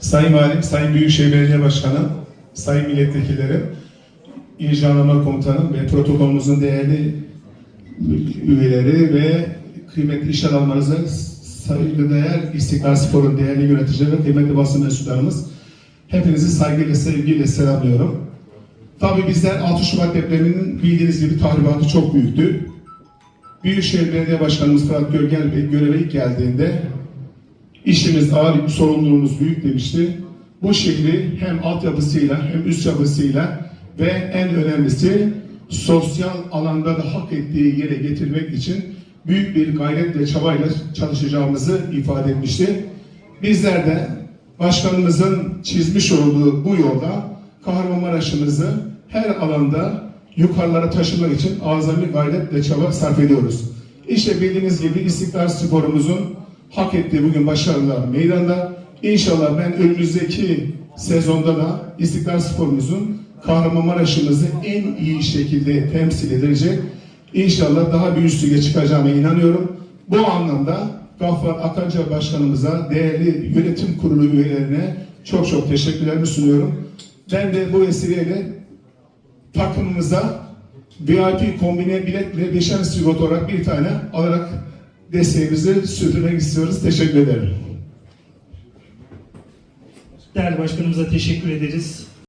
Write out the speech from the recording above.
Sayın Valim, Sayın Büyükşehir Belediye Başkanı, Sayın Milletvekillerim, İl Jandarma Komutanım ve protokolümüzün değerli üyeleri ve kıymetli iş adamlarınızı saygı değer İstiklal Spor'un değerli yöneticileri ve kıymetli basın mensuplarımız hepinizi saygıyla, sevgiyle selamlıyorum. Tabii bizler 6 Şubat depreminin bildiğiniz gibi tahribatı çok büyüktü. Büyükşehir Belediye Başkanımız Fırat Görgel Bey göreve ilk geldiğinde İşimiz ağır, sorumluluğumuz büyük demişti. Bu şehri hem altyapısıyla hem üst yapısıyla ve en önemlisi sosyal alanda da hak ettiği yere getirmek için büyük bir gayret ve çabayla çalışacağımızı ifade etmişti. Bizler de başkanımızın çizmiş olduğu bu yolda Kahramanmaraş'ımızı her alanda yukarılara taşımak için azami gayret ve çaba sarf ediyoruz. İşte bildiğiniz gibi İstiklal Spor'umuzun hak ettiği bugün başarılar meydanda. İnşallah ben önümüzdeki sezonda da İstiklal Spor'umuzun Kahramanmaraş'ımızı en iyi şekilde temsil edecek. İnşallah daha bir üst çıkacağıma inanıyorum. Bu anlamda Gaffar Akanca Başkanımıza, değerli yönetim kurulu üyelerine çok çok teşekkürlerimi sunuyorum. Ben de bu vesileyle takımımıza VIP kombine biletle beşer sigorta olarak bir tane alarak desteğimizi sürdürmek istiyoruz. Teşekkür ederim. Değerli başkanımıza teşekkür ederiz.